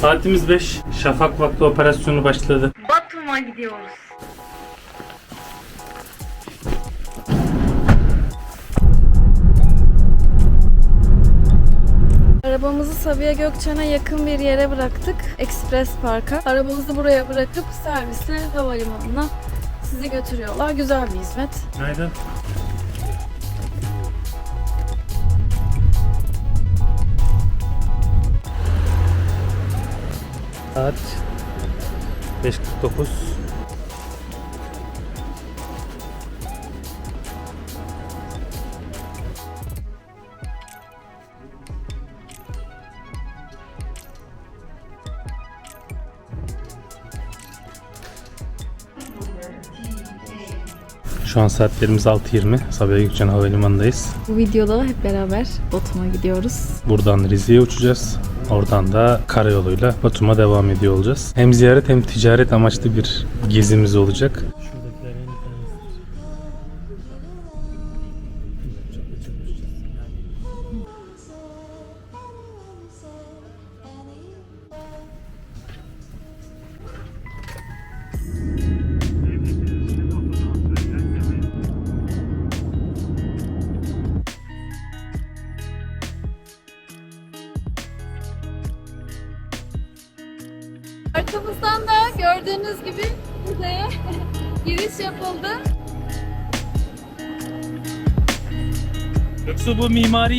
Saatimiz 5. Şafak vakti operasyonu başladı. Batum'a gidiyoruz. Arabamızı Sabiha Gökçen'e yakın bir yere bıraktık. Express Park'a. Arabamızı buraya bırakıp servise havalimanına sizi götürüyorlar. Güzel bir hizmet. Günaydın. Saat 5.49. Şu an saatlerimiz 6.20. Sabiha Gökçen Havalimanı'ndayız. Bu videoda hep beraber Batum'a gidiyoruz. Buradan Rize'ye uçacağız. Oradan da karayoluyla Batum'a devam ediyor olacağız. Hem ziyaret hem ticaret amaçlı bir gezimiz olacak.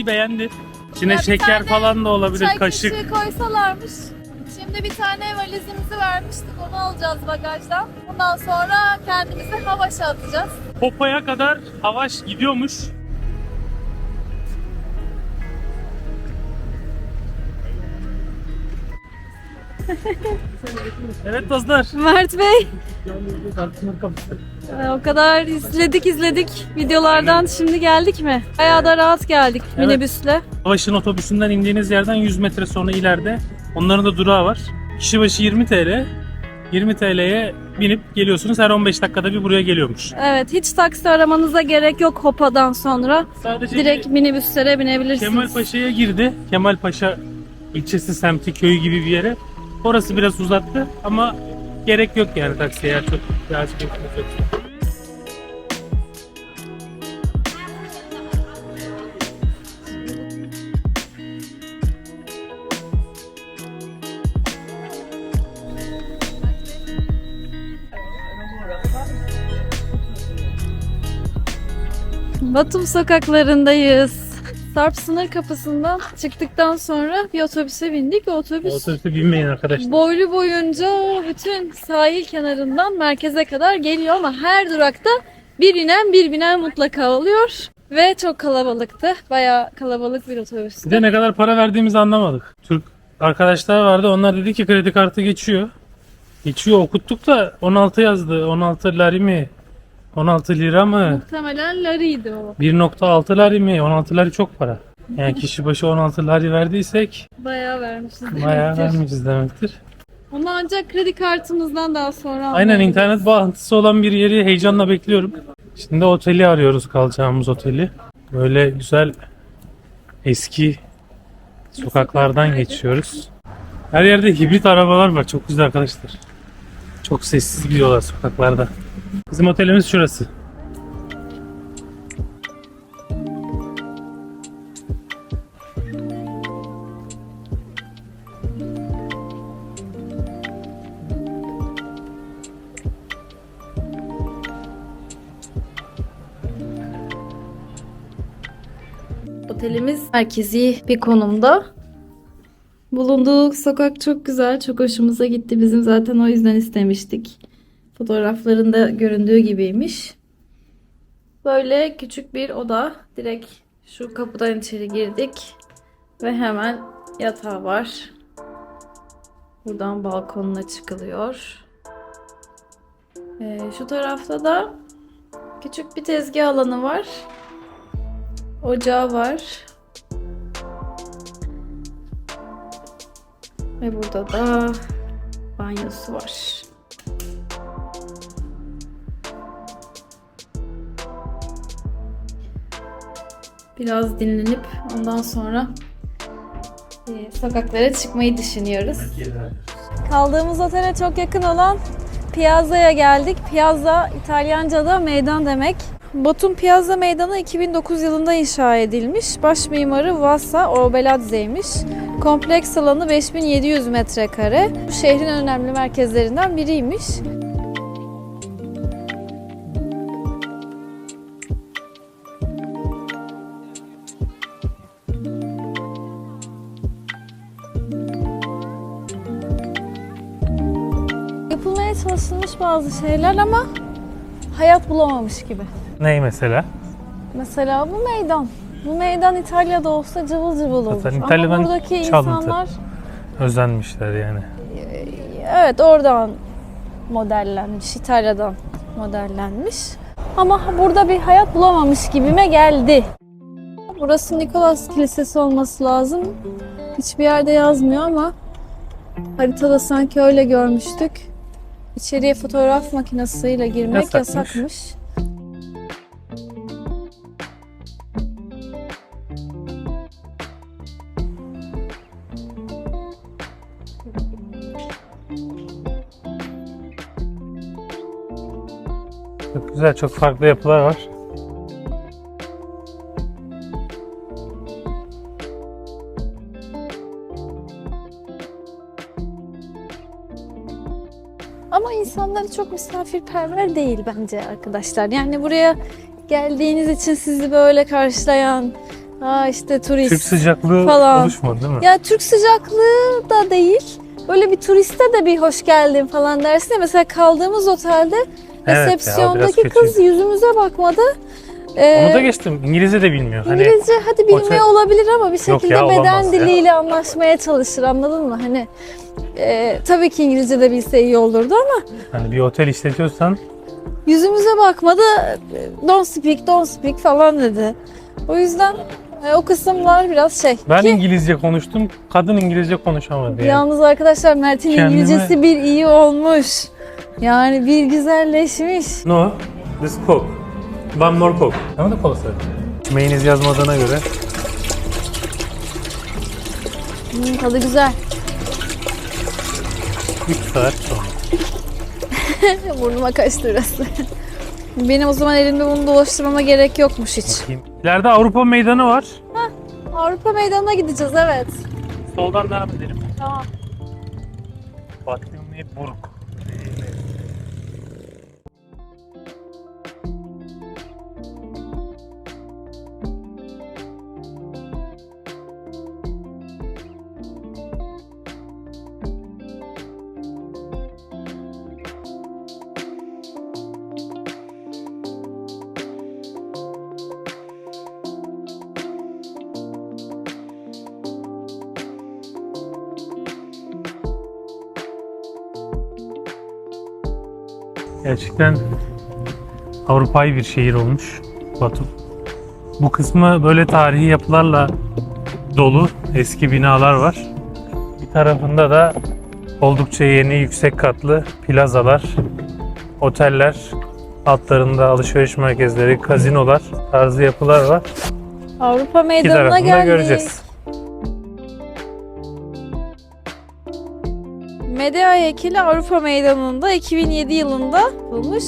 Beğendi. İçine Ya bir şeker tane falan da olabilir, Çay kaşık. kaşığı koysalarmış. Şimdi bir tane valizimizi vermiştik. Onu alacağız bagajdan. Ondan sonra kendimizi Havaş'a atacağız. Popa'ya kadar havaş gidiyormuş. evet dostlar. Mert Bey. Ee, O kadar izledik izledik videolardan şimdi geldik mi? Bayağı da rahat geldik Evet. minibüsle. Havaş'ın otobüsünden indiğiniz yerden 100 metre sonra ileride onların da durağı var. Kişi başı 20 TL. 20 TL'ye binip geliyorsunuz. Her 15 dakikada bir buraya geliyormuş. Evet hiç taksi aramanıza gerek yok Hopa'dan sonra. Sadece Direkt minibüslere binebilirsiniz. Kemal Paşa'ya girdi. Kemal Paşa ilçesi semti köyü gibi bir yere. Orası biraz uzattı ama gerek yok yani taksiye eğer çok bir acil bekliyorsanız yok. Batum sokaklarındayız. Sarp sınır kapısından çıktıktan sonra bir otobüse bindik. Otobüs Otobüse binmeyin arkadaşlar. boylu boyunca bütün sahil kenarından merkeze kadar geliyor ama her durakta bir inen bir binen mutlaka oluyor. Ve çok kalabalıktı. Bayağı kalabalık bir otobüstü. Bir de ne kadar para verdiğimizi anlamadık. Türk arkadaşlar vardı. Onlar dedi ki kredi kartı geçiyor. Geçiyor okuttuk da 16 yazdı. 16 lari mi? 16 lira mı? Muhtemelen Larry'di o. 1.6 lari mi? 16 lari çok para. Yani kişi başı 16 lari verdiysek Bayağı vermişiz. bayağı demektir. vermişiz demektir. Onu ancak kredi kartımızdan daha sonra Aynen internet bağlantısı olan bir yeri heyecanla bekliyorum. Şimdi oteli arıyoruz kalacağımız oteli. Böyle güzel eski sokaklardan geçiyoruz. Her yerde hibrit arabalar var. Çok güzel arkadaşlar. Çok sessiz gidiyorlar sokaklarda. Bizim otelimiz şurası. Otelimiz merkezi bir konumda. Bulunduğu sokak çok güzel, çok hoşumuza gitti. Bizim zaten o yüzden istemiştik. Fotoğraflarında göründüğü gibiymiş. Böyle küçük bir oda. Direkt şu kapıdan içeri girdik. Ve hemen yatağı var. Buradan balkonuna çıkılıyor. Ee, şu tarafta da küçük bir tezgah alanı var. Ocağı var. Ve burada da banyosu var. Biraz dinlenip ondan sonra e, sokaklara çıkmayı düşünüyoruz. Kaldığımız otele çok yakın olan Piazza'ya geldik. Piazza İtalyanca'da meydan demek. Batum Piazza Meydanı 2009 yılında inşa edilmiş. Baş mimarı Vassa Orbeladze'ymiş. Kompleks alanı 5700 metrekare. Bu şehrin önemli merkezlerinden biriymiş. Çalışılmış bazı şeyler ama hayat bulamamış gibi. Ney mesela? Mesela bu meydan. Bu meydan İtalya'da olsa cıvıl cıvıl olur. Zaten Ama İtalya'dan buradaki çalıntı. insanlar Özenmişler yani. evet oradan modellenmiş, İtalya'dan modellenmiş. Ama burada bir hayat bulamamış gibime geldi. Burası Nikolas Kilisesi olması lazım. Hiçbir yerde yazmıyor ama haritada sanki öyle görmüştük. İçeriye fotoğraf makinesiyle girmek Yasakmış. yasakmış. Çok güzel, çok farklı yapılar var. Misafirperver değil bence arkadaşlar. Yani buraya geldiğiniz için sizi böyle karşılayan, Aa işte turist. Türk sıcaklığı falan. oluşmadı değil mi? Ya Türk sıcaklığı da değil. Böyle bir turiste de bir hoş geldin falan dersin ya. Mesela kaldığımız otelde Evet ya, resepsiyondaki biraz kız yüzümüze bakmadı. Ee, Onu da geçtim. İngilizce de bilmiyor. Hani İngilizce hadi bilmiyor otel- olabilir ama bir şekilde ya, beden olamaz ya. diliyle anlaşmaya çalışır anladın mı? Hani e, tabii ki İngilizce de bilse iyi olurdu ama hani bir otel işletiyorsan yüzümüze bakmadı. Don't speak, don't speak falan dedi. O yüzden e, o kısımlar biraz şey. ben Ki İngilizce konuştum. Kadın İngilizce konuşamadı yani. yalnız arkadaşlar Mert'in Kendime- İngilizcesi bir iyi olmuş. Yani bir güzelleşmiş. No, this Coke. One more Coke. Ama da kola söyle. İçmeyiniz yazmadığına göre Hmm, tadı güzel. 3 saat sonra. Burnuma kaçtı burası. Benim o zaman elimde bunu dolaştırmama gerek yokmuş hiç. Bakayım. İleride Avrupa meydanı var. Avrupa meydanına gideceğiz evet. Soldan devam edelim. Tamam. Batımlıburg. Gerçekten Avrupa'yı bir şehir olmuş Batum. Bu kısmı böyle tarihi yapılarla dolu eski binalar var. Bir tarafında da oldukça yeni yüksek katlı plazalar, oteller, altlarında alışveriş merkezleri, kazinolar tarzı yapılar var. Avrupa İki meydanına tarafını da geldik. göreceğiz. Medea heykeli Avrupa meydanında 2007 yılında yapılmış.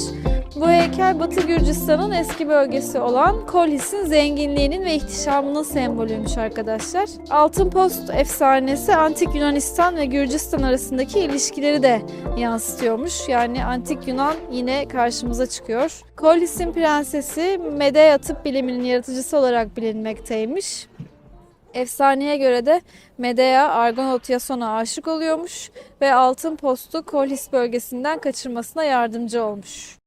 Bu heykel Batı Gürcistan'ın eski bölgesi olan Kolhis'in zenginliğinin ve ihtişamının sembolüymüş arkadaşlar. Altın Post efsanesi Antik Yunanistan ve Gürcistan arasındaki ilişkileri de yansıtıyormuş. Yani Antik Yunan yine karşımıza çıkıyor. Kolhis'in prensesi Medea tıp biliminin yaratıcısı olarak bilinmekteymiş. Efsaneye göre de Medea Argonaut Yason'a aşık oluyormuş ve altın postu Kolhis bölgesinden kaçırmasına yardımcı olmuş.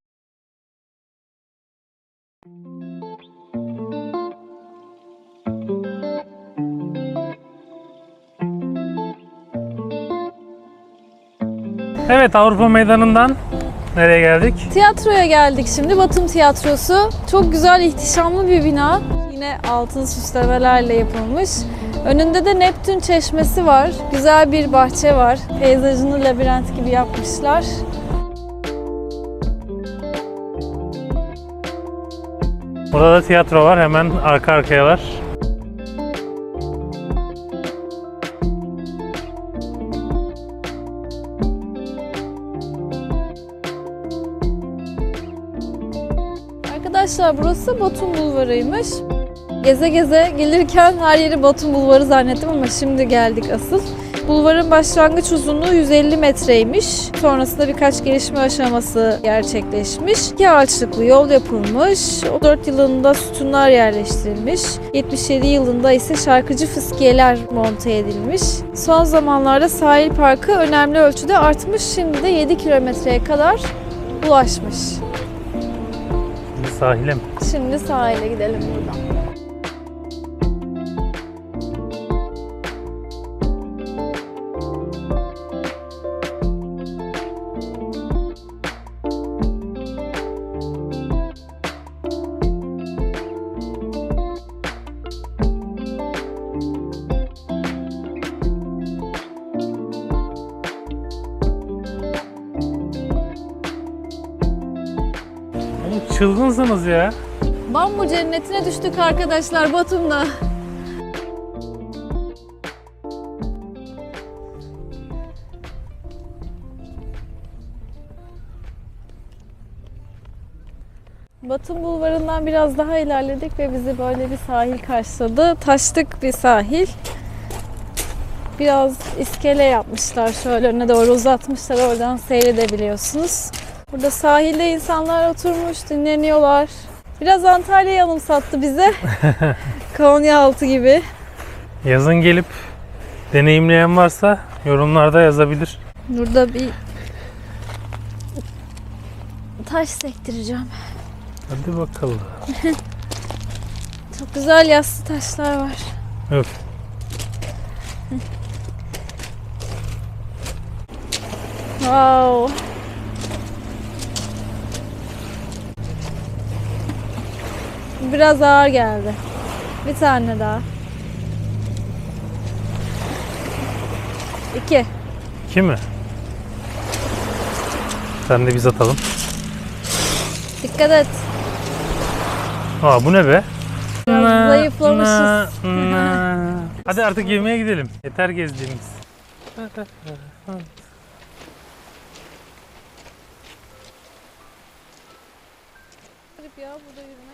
Evet Avrupa meydanından nereye geldik? Tiyatroya geldik şimdi. Batum Tiyatrosu. Çok güzel, ihtişamlı bir bina yine altın süslemelerle yapılmış. Önünde de Neptün Çeşmesi var. Güzel bir bahçe var. Peyzajını labirent gibi yapmışlar. Burada da tiyatro var. Hemen arka arkaya var. Arkadaşlar burası Batum Bulvarı'ymış. Geze geze gelirken her yeri Batum Bulvarı zannettim ama şimdi geldik asıl. Bulvarın başlangıç uzunluğu 150 metreymiş. Sonrasında birkaç gelişme aşaması gerçekleşmiş. İki ağaçlıklı yol yapılmış. 4 yılında sütunlar yerleştirilmiş. 77 yılında ise şarkıcı fıskiyeler monte edilmiş. Son zamanlarda sahil parkı önemli ölçüde artmış. Şimdi de 7 kilometreye kadar ulaşmış. Şimdi sahile mi? Şimdi sahile gidelim buradan. Çılgınsınız ya. Bambu cennetine düştük arkadaşlar Batum'da. Batum Bulvarı'ndan biraz daha ilerledik ve bizi böyle bir sahil karşıladı. Taşlık bir sahil. Biraz iskele yapmışlar. Şöyle önüne doğru uzatmışlar. Oradan seyredebiliyorsunuz. Burada sahilde insanlar oturmuş, dinleniyorlar. Biraz Antalya'yı anımsattı bize. Konyaaltı gibi. Yazın gelip deneyimleyen varsa yorumlarda yazabilir. Burada bir taş sektireceğim. Hadi bakalım. Çok güzel yassı taşlar var. Öf. Wow. Biraz ağır geldi. Bir tane daha. İki. İki mi? Sen de biz atalım. Dikkat et. Aa bu ne be? Biraz zayıflamışız. Hadi artık yemeğe gidelim. Yeter gezdiğimiz. Garip ya burada yürümek.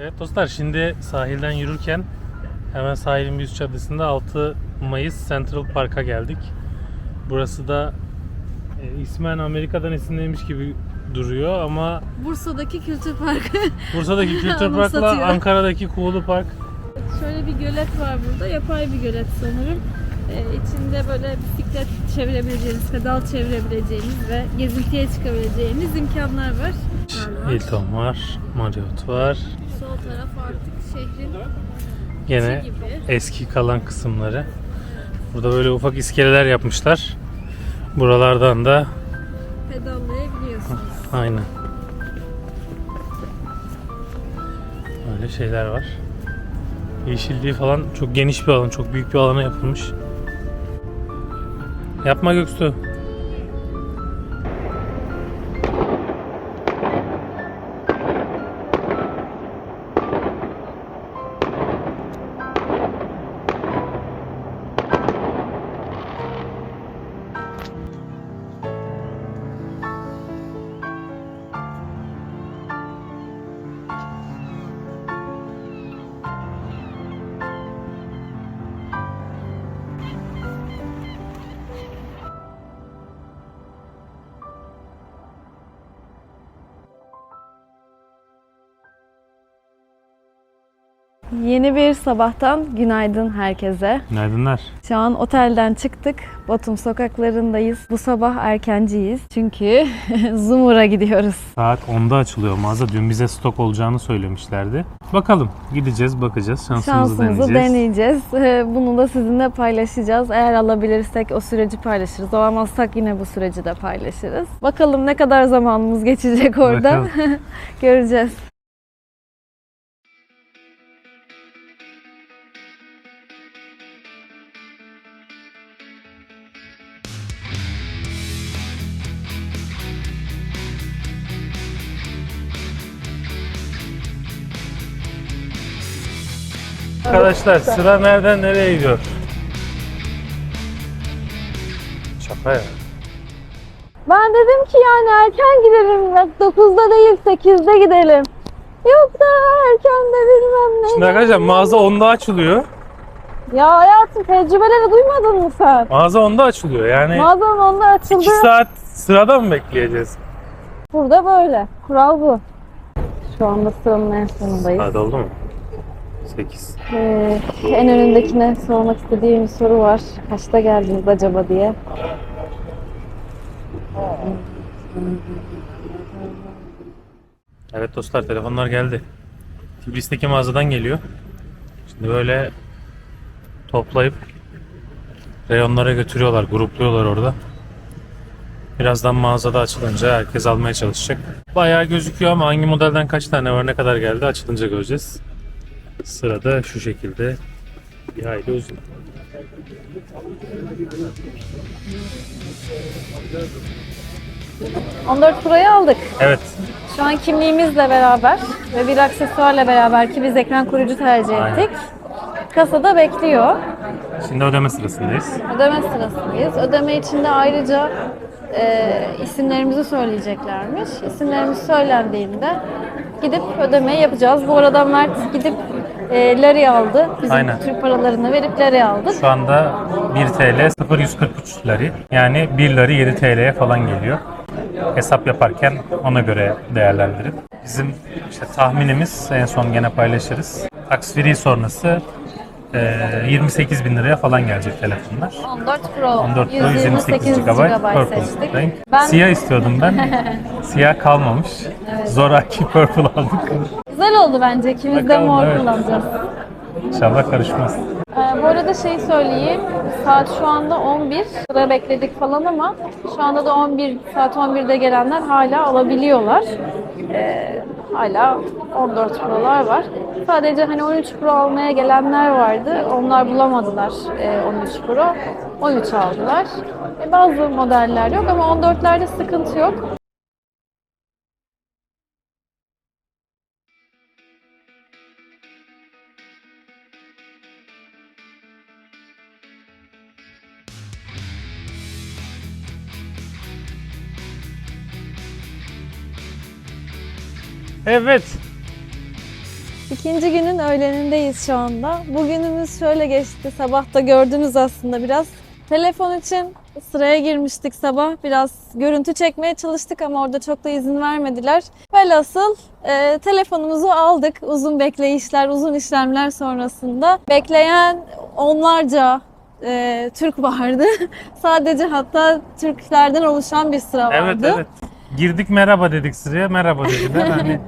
Evet dostlar şimdi sahilden yürürken hemen sahilin bir üst caddesinde 6 Mayıs Central Park'a geldik. Burası da e, ismen Amerika'dan esinlenmiş gibi duruyor ama Bursa'daki kültür parkı. Bursa'daki Kültür Park'la. Ankara'daki Kuğulu Park Şöyle bir gölet var burada. Yapay bir gölet sanırım. Ee, içinde böyle bisiklet çevirebileceğiniz, pedal çevirebileceğiniz ve gezintiye çıkabileceğiniz imkanlar. Var. Hilton var, Marriott var. Taraf artık şehrin Gene gibi. eski kalan kısımları. Burada böyle ufak iskeleler yapmışlar. Buralardan da Pedallayabiliyorsunuz. aynen. Böyle şeyler var. Yeşilliği falan çok geniş bir alan, çok büyük bir alana yapılmış. Yapma Göksu. Yeni bir sabahtan günaydın herkese. Günaydınlar. Şu an otelden çıktık. Batum sokaklarındayız. Bu sabah erkenciyiz. Çünkü Zumur'a gidiyoruz. Saat 10'da açılıyor mağaza. Dün bize stok olacağını söylemişlerdi. Bakalım. Gideceğiz, bakacağız. Şansımızı, Şansımızı deneyeceğiz. deneyeceğiz. Ee, Bunu da sizinle paylaşacağız. Eğer alabilirsek o süreci paylaşırız. Alamazsak yine bu süreci de paylaşırız. Bakalım ne kadar zamanımız geçecek orada. Göreceğiz. Arkadaşlar sıra nereden nereye gidiyor? Şaka ya. Ben dedim ki yani erken gidelim. Bak 9'da değil 8'de gidelim. Yok da erken de bilmem ne. Şimdi arkadaşlar mağaza 10'da açılıyor. Ya hayatım tecrübeleri duymadın mı sen? Mağaza 10'da açılıyor. Yani Mağazanın onda açıldı. 2 saat sırada mı bekleyeceğiz? Burada böyle. Kural bu. Şu anda sıranın en sonundayız. Hadi oldu mu? 8. Ee, en önündekine sormak istediğim bir soru var. Kaçta geldiniz acaba diye. Evet dostlar telefonlar geldi. Tbilisi'ndeki mağazadan geliyor. Şimdi böyle toplayıp reyonlara götürüyorlar, grupluyorlar orada. Birazdan mağazada açılınca herkes almaya çalışacak. Bayağı gözüküyor ama hangi modelden kaç tane var, ne kadar geldi açılınca göreceğiz. Sırada şu şekilde bir hayli uzun. Hı. 14 Pro'yu aldık. Evet, Şu an kimliğimizle beraber ve bir aksesuarla beraber ki biz ekran koruyucu tercih Aynen. ettik. Kasada bekliyor. şimdi ödeme sırasındayız. Ödeme sırasındayız. Ödeme için de ayrıca e, isimlerimizi söyleyeceklermiş. İsimlerimiz söylendiğinde gidip ödemeyi yapacağız. Bu arada Mert gidip e, Lari aldı. Bizim Aynen. Türk paralarını verip Lari aldık. Şu anda 1 TL 0.143 lari. Yani 1 lari 7 TL'ye falan geliyor. Hesap yaparken ona göre değerlendirin. Bizim işte tahminimiz en son gene paylaşırız. Tax free sonrası e, 28 bin liraya falan gelecek telefonlar. 14 Pro, 14 Pro 128 GB GB seçtik. purple renk. Ben Siyah istiyordum ben. Siyah kalmamış. Zoraki purple aldık. Güzel oldu bence. İkimiz de Bakalım, mor evet. kullanacağız. İnşallah karışmaz. Ee, bu arada şey söyleyeyim. Saat şu anda 11. Sıra bekledik falan ama şu anda da 11 saat 11'de gelenler hala alabiliyorlar. Ee, hala 14 Pro'lar var. Sadece hani 13 Pro almaya gelenler vardı. Onlar bulamadılar e, 13 Pro. 13 aldılar. E, bazı modeller yok ama 14'lerde sıkıntı yok. Evet. İkinci günün öğlenindeyiz şu anda. Bugünümüz şöyle geçti. Sabah da gördünüz aslında biraz. Telefon için sıraya girmiştik sabah. Biraz görüntü çekmeye çalıştık ama orada çok da izin vermediler. Velhasıl e, telefonumuzu aldık. Uzun bekleyişler, uzun işlemler sonrasında. Bekleyen onlarca e, Türk vardı. Sadece hatta Türklerden oluşan bir sıra Evet vardı. evet. Girdik merhaba dedik sıraya. Merhaba dediler. Hani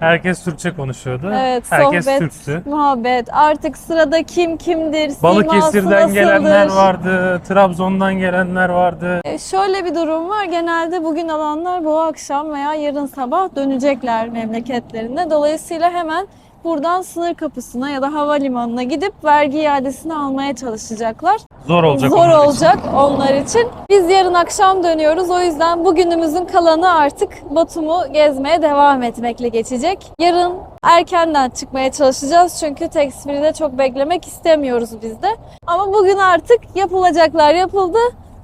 herkes Türkçe konuşuyordu. Evet, herkes sohbet, Türktü. muhabbet. Artık sırada kim kimdir, siması Balıkesir'den nasıldır? gelenler vardı, Trabzon'dan gelenler vardı. E, Şöyle bir durum var. Genelde bugün alanlar bu akşam veya yarın sabah dönecekler memleketlerine. Dolayısıyla hemen buradan sınır kapısına ya da havalimanına gidip vergi iadesini almaya çalışacaklar. Zor olacak Zor onlar için. olacak onlar için. Biz yarın akşam dönüyoruz. O yüzden bugünümüzün kalanı artık Batum'u gezmeye devam etmekle geçecek. Yarın erkenden çıkmaya çalışacağız. Çünkü tekstilde çok beklemek istemiyoruz biz de. Ama bugün artık yapılacaklar yapıldı.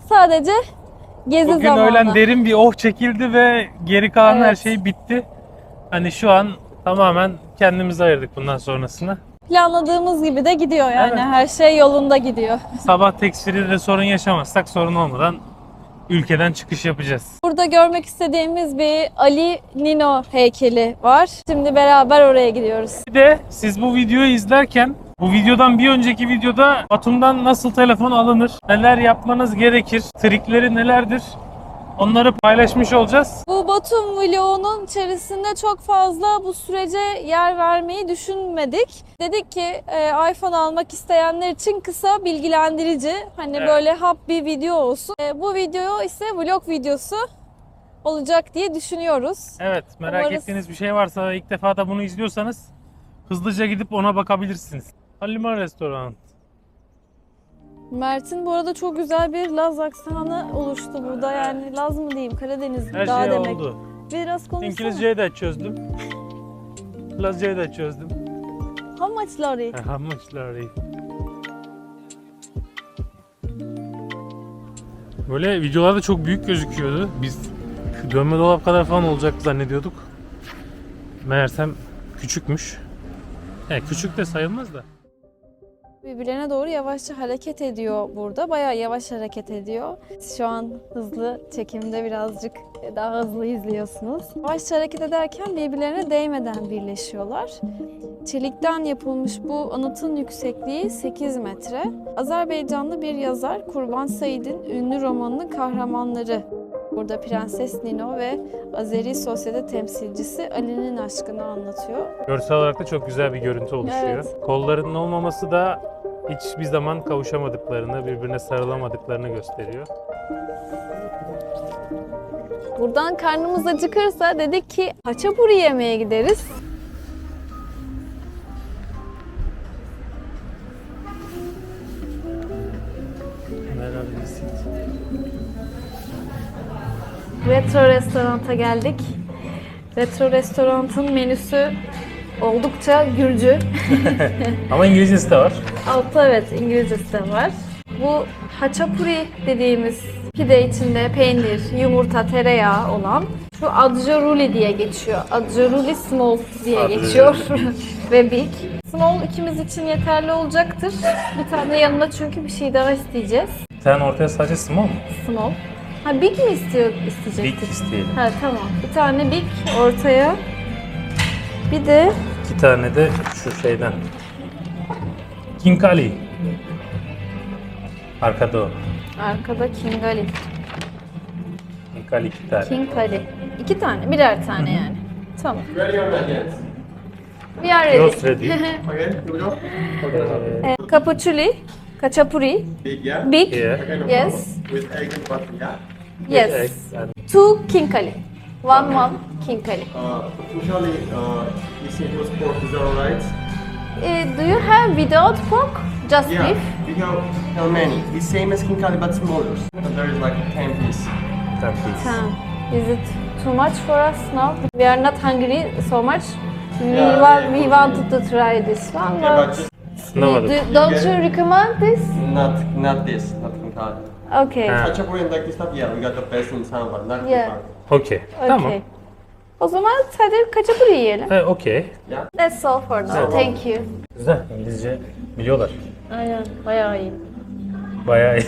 Sadece gezi Bugün zamanı. öğlen derin bir oh çekildi ve geri kalan her Evet. şey bitti. Hani şu an tamamen kendimizi ayırdık bundan sonrasına. Planladığımız gibi de gidiyor yani. Evet. Her şey yolunda gidiyor. Sabah tekstilde sorun yaşamazsak sorun olmadan ülkeden çıkış yapacağız. Burada görmek istediğimiz bir Ali Nino heykeli var. Şimdi beraber oraya gidiyoruz. Bir de siz bu videoyu izlerken bu videodan bir önceki videoda Batum'dan nasıl telefon alınır, neler yapmanız gerekir, trikleri nelerdir onları paylaşmış olacağız. Bu Batum vlogunun içerisinde çok fazla bu sürece yer vermeyi düşünmedik. Dedik ki e, iPhone almak isteyenler için kısa bilgilendirici hani Evet. böyle hap bir video olsun. E, bu video ise vlog videosu olacak diye düşünüyoruz. Evet merak Umarız- ettiğiniz bir şey varsa ilk defa da bunu izliyorsanız hızlıca gidip ona bakabilirsiniz. Halima Restoran. Mert'in bu arada çok güzel bir Laz aksanı oluştu burada. Yani Laz mı diyeyim Karadeniz Her daha şey demek. oldu. Biraz konuşsana. İngilizceyi de çözdüm. Lazcayı da çözdüm. How much lorry? How much lorry? Böyle videolarda çok büyük gözüküyordu. Biz dönme dolap kadar falan olacak zannediyorduk. Meğersem küçükmüş. Yani küçük de sayılmaz da. Birbirlerine doğru yavaşça hareket ediyor burada. Bayağı yavaş hareket ediyor. Şu an hızlı çekimde birazcık daha hızlı izliyorsunuz. Yavaşça hareket ederken birbirlerine değmeden birleşiyorlar. Çelikten yapılmış bu anıtın yüksekliği 8 metre. Azerbaycanlı bir yazar Kurban Said'in ünlü romanının kahramanları. Burada Prenses Nino ve Azeri sosyete temsilcisi Ali'nin aşkını anlatıyor. Görsel olarak da çok güzel bir görüntü oluşuyor. Evet. Kollarının olmaması da hiçbir zaman kavuşamadıklarını, birbirine sarılamadıklarını gösteriyor. Buradan karnımız acıkırsa dedik ki haçapuri yemeye gideriz. Retro restoranta geldik. Retro restorantın menüsü oldukça Gürcü. Ama İngilizcesi de var. Altta evet İngilizcesi de var. Bu haçapuri dediğimiz pide içinde peynir, yumurta, tereyağı olan şu adjaruli diye geçiyor. Adjaruli small diye Adjaruli. geçiyor ve big. Small ikimiz için yeterli olacaktır. Bir tane yanına çünkü bir şey daha isteyeceğiz. Tane ortaya sadece small mu? Small. Ha big mi istiyor Big isteyecektik? isteyelim. Ha tamam. Bir tane big ortaya. Bir de İki tane de şu şeyden. Kinkali. Arkada o. arkada kingali. Kinkali iki tane. King Kali. İki tane, birer tane yani. Tamam. We are ready. Yours ready. Okay, here we go. Kapuçuli, kaçapuri, Big, yeah? big, Yeah. Okay, no Yes. With egg and butter, yeah? yes. Eggs and- Two kinkali. One one King Kali. Uh, usually, uh, we say roast pork, is that alright? Eh, do you have without pork? Just Yeah, beef? we have how many? It's same as Kinkali but smaller. And there is like 10 piece. Ten piece. Ten. Is it too much for us now? We are not hungry so much. We, Yeah, want, yeah, we yeah. wanted to try this one, Yeah, but but just Sınamadım. do, don't you recommend this? not not this, not Kali. Okay. Ha. Hachapuri and like this stuff, yeah, we got the best in town, but not Yeah. Kali. Okey. Okay. Tamam. O zaman hadi kaçapuri yiyelim. E, Okey. Yeah? That's all for now. Evet. Thank you. Güzel. İngilizce biliyorlar. Aynen, bayağı iyi. Bayağı iyi.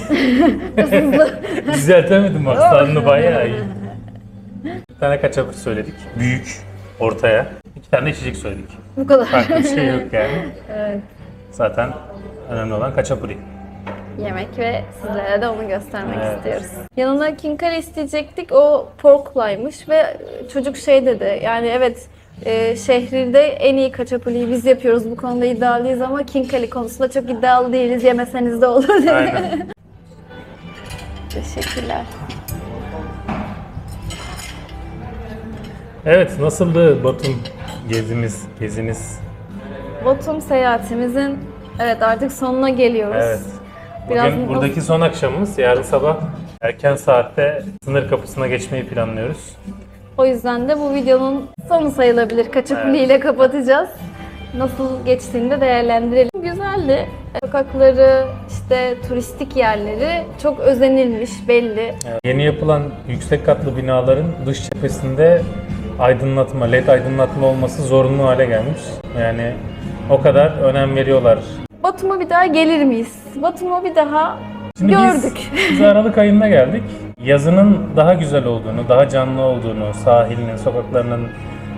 Düzeltemedim aksanını bayağı iyi. Bir tane kaçapır söyledik. Büyük, ortaya. İki tane içecek söyledik. Bu kadar. Farklı bir şey yok yani. evet. Zaten önemli olan kaçapuri. Yemek ve sizlere de onu göstermek Evet. istiyoruz. Yanına kinkali isteyecektik. O porklaymış ve çocuk şey dedi. Yani evet e, şehirde en iyi kaçapuliyi biz yapıyoruz. Bu konuda iddialıyız ama kinkali konusunda çok iddialı değiliz. Yemeseniz de olur dedi. Aynen. Teşekkürler. Evet, nasıldı Batum gezimiz, geziniz? Batum seyahatimizin evet artık sonuna geliyoruz. Evet. Biraz Bugün bu- buradaki son akşamımız. Yarın sabah erken saatte sınır kapısına geçmeyi planlıyoruz. O yüzden de bu videonun sonu sayılabilir. Kaçapuli ile kapatacağız. Nasıl geçtiğini de değerlendirelim. Güzeldi. Sokakları, işte turistik yerleri çok özenilmiş belli. Yeni yapılan yüksek katlı binaların dış cephesinde aydınlatma, led aydınlatma olması zorunlu hale gelmiş. Yani o kadar önem veriyorlar. Batum'a bir daha gelir miyiz? Batum'u bir daha Şimdi gördük. Biz, biz Aralık ayında geldik. Yazının daha güzel olduğunu, daha canlı olduğunu, sahilinin, sokaklarının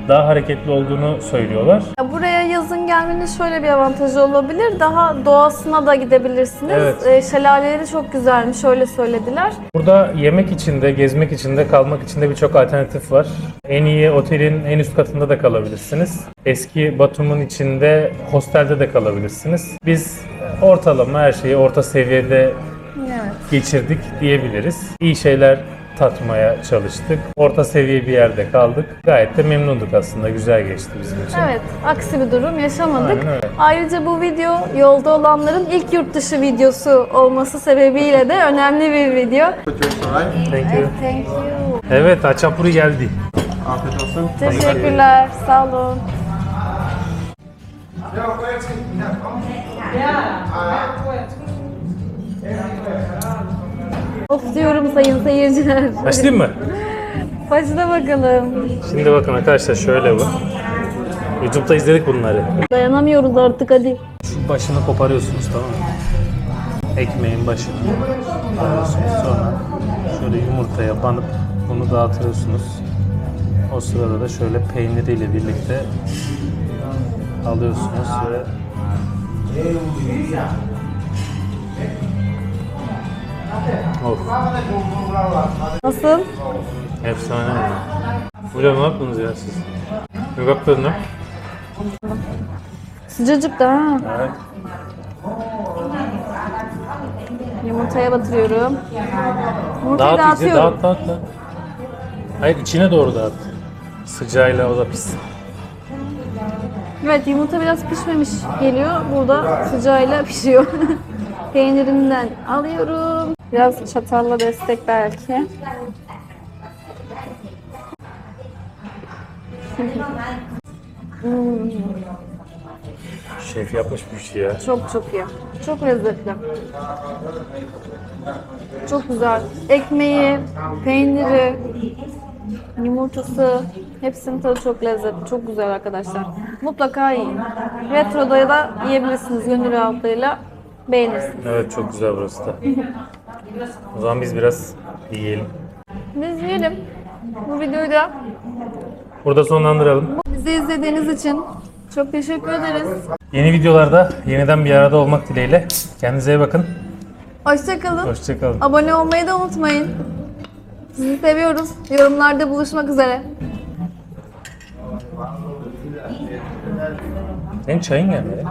daha hareketli olduğunu söylüyorlar. Ya Buraya yazın gelmenin şöyle bir avantajı olabilir. Daha doğasına da gidebilirsiniz. Evet. Ee, şelaleleri çok güzelmiş, öyle söylediler. Burada yemek için de, gezmek için de, kalmak için de birçok alternatif var. En iyi otelin en üst katında da kalabilirsiniz. Eski Batum'un içinde hostelde de kalabilirsiniz. Biz ortalama her şeyi orta seviyede Evet. geçirdik diyebiliriz. İyi şeyler tatmaya çalıştık. Orta seviye bir yerde kaldık. Gayet de memnunduk aslında. Güzel geçti bizim için. Evet, aksi bir durum yaşamadık. Aynen öyle. Ayrıca bu video yolda olanların ilk yurt dışı videosu olması sebebiyle de önemli bir video. Thank you. Thank you. Evet, Açapuri geldi. After toasting? Teşekkürler, sağ olun. Of diyorum sayın seyirciler. Başlayayım mı? Başla bakalım. Şimdi bakın arkadaşlar şöyle bu. YouTube'da izledik bunları. Dayanamıyoruz artık hadi. Şu başını koparıyorsunuz tamam mı? Ekmeğin başını alıyorsunuz sonra şöyle yumurtaya banıp bunu dağıtıyorsunuz. O sırada da şöyle peyniriyle birlikte alıyorsunuz ve Of, Nasıl? efsane ya. Hocam ne yaptınız ya siz? Ne yaptınız? Sıcacık da ha. Evet. Yumurtaya batırıyorum. Yumurtayı Dağıt iyice, dağıt, dağıt, dağıt. Hayır içine doğru dağıt. Sıcağıyla o da pis. Evet yumurta biraz pişmemiş geliyor. Burada sıcağıyla pişiyor. Peynirinden alıyorum. Biraz çatalla destek belki. Şef yapmış bir şey ya. Çok çok iyi. Çok lezzetli. Çok güzel. Ekmeği, peyniri, yumurtası hepsinin tadı çok lezzetli. Çok güzel arkadaşlar. Mutlaka yiyin. Retro'da da yiyebilirsiniz gönül rahatlığıyla. Beğenirsiniz. Evet çok güzel burası da. O zaman biz biraz yiyelim. Biz yiyelim. Bu videoyu da Burada sonlandıralım. bizi izlediğiniz için çok teşekkür ederiz. Yeni videolarda yeniden bir arada olmak dileğiyle. Kendinize iyi bakın. Hoşçakalın. Hoşçakalın. Abone olmayı da unutmayın. Sizi seviyoruz. Yorumlarda buluşmak üzere. Senin çayın gelmedi.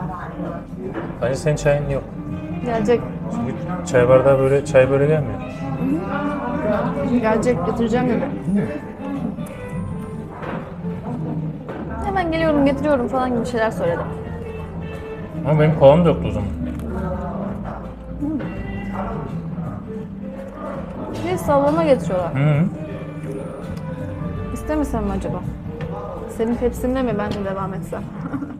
Bence senin çayın yok. Gelecek. Çünkü çay bardağı böyle çay böyle gelmiyor. Gelecek. Getireceğim dedi. Hemen geliyorum getiriyorum falan gibi şeyler söyledi. Ama benim kolam da yoktu o zaman. Bir sallama getiriyorlar. Hı -hı. İstemesem mi acaba? Senin tepsinde mi ben de devam etsem?